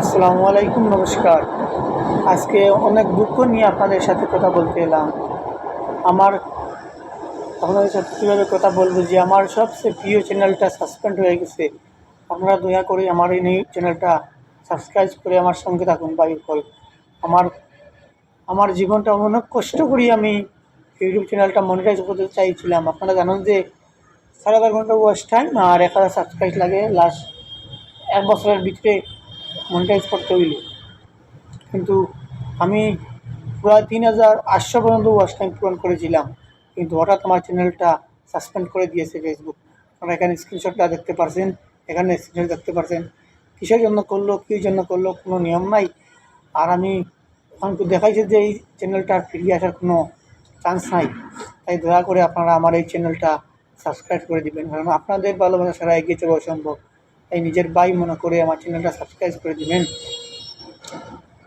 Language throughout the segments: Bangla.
আসসালামু আলাইকুম, নমস্কার। আজকে অনেক দুঃখ নিয়ে আপনাদের সাথে কথা বলতে এলাম। আমার আপনাদের সাথে কীভাবে কথা বলব যে আমার সবচেয়ে প্রিয় চ্যানেলটা সাসপেন্ড হয়ে গেছে। আপনারা দয়া করে আমার এই চ্যানেলটা সাবস্ক্রাইব করে আমার সঙ্গে থাকুন বায়ু কল আমার আমার জীবনটা অনেক কষ্ট করি আমি ইউটিউব চ্যানেলটা মনিটাইজ করতে চাইছিলাম। আপনারা জানেন যে সাড়ে বারো ঘণ্টা ওয়াচ টাইম আর এক হাজার সাবস্ক্রাইব লাগে। লাস্ট এক বছরের ভিতরে মনিটাইজ করতে হইলে। কিন্তু আমি প্রায় তিন হাজার আটশো পর্যন্ত ওয়াচ টাইম পূরণ করেছিলাম। কিন্তু হঠাৎ আমার চ্যানেলটা সাসপেন্ড করে দিয়েছে ফেসবুক আপনারা এখানে স্ক্রিনশটটা দেখতে পারছেন, এখানে স্ক্রিনশট দেখতে পারছেন। কিসের জন্য করল, কী জন্য করল, কোনো নিয়ম নাই। আর আমি আমাকে দেখাইছে যে এই চ্যানেলটা ফিরিয়ে আসার কোনো চান্স নাই। তাই দয়া করে আপনারা আমার এই চ্যানেলটা সাবস্ক্রাইব করে দিবেন। কারণ আপনাদের ভালোবাসা ছাড়া এগিয়ে চলা অসম্ভব। তাই নিজের ভাই মনে করে আমার চ্যানেলটা সাবস্ক্রাইব করে দিবেন।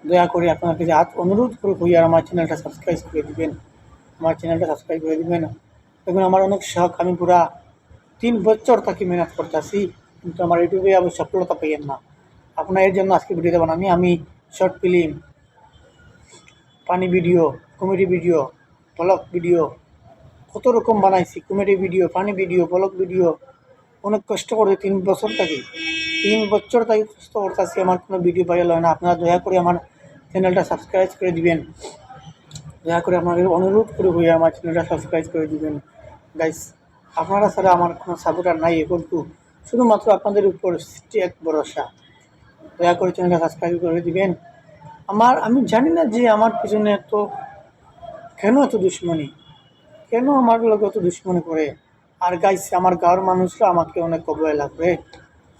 দয়া করে আপনার কাছে হাত অনুরোধ করে আর আমার চ্যানেলটা সাবস্ক্রাইব করে দিবেন। আমার চ্যানেলটা সাবস্ক্রাইব করে দিবেন। দেখুন, আমার অনেক শখ। আমি পুরা তিন বছর থাকি মেহনত করতেছি, কিন্তু আমার ইউটিউবে আমি সফলতা পাইয়েন না। আপনার এর জন্য আজকে ভিডিওটা বানামি আমি short film funny video comedy video vlog video কত রকম বানাইছি। Comedy video funny video vlog video অনেক কষ্ট করে তিন বছর থাকি। তিন বছর থাকি কষ্ট করতেছি, আমার কোনো ভিডিও ভাইরাল হয় না। আপনারা দয়া করে আমার চ্যানেলটা সাবস্ক্রাইব করে দিবেন। দয়া করে আপনাদের অনুরোধ করে হয়ে আমার চ্যানেলটা সাবস্ক্রাইব করে দিবেন। গাইস আপনারা ছাড়া আমার কোনো সাপোর্টার নাই কিন্তু শুধুমাত্র আপনাদের উপর সৃষ্টি এক ভরসা। দয়া করে চ্যানেলটা সাবস্ক্রাইব করে দিবেন। আমার, আমি জানি না যে আমার পিছনে এত, কেন এত দুশ্মনী? কেন আমার লোক এত দুশ্মনী করে? আর গাইস আমার গাঁর মানুষরা আমাকে অনেক অবহেলা লাগবে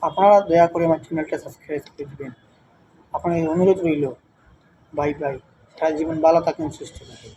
আপনারা দয়া করে আমার চ্যানেলটা সাবস্ক্রাইব করে দেবেন। আপনার অনুরোধ রইল বাই বাই সারা জীবন ভালো থাকেন, সুস্থ থাকেন।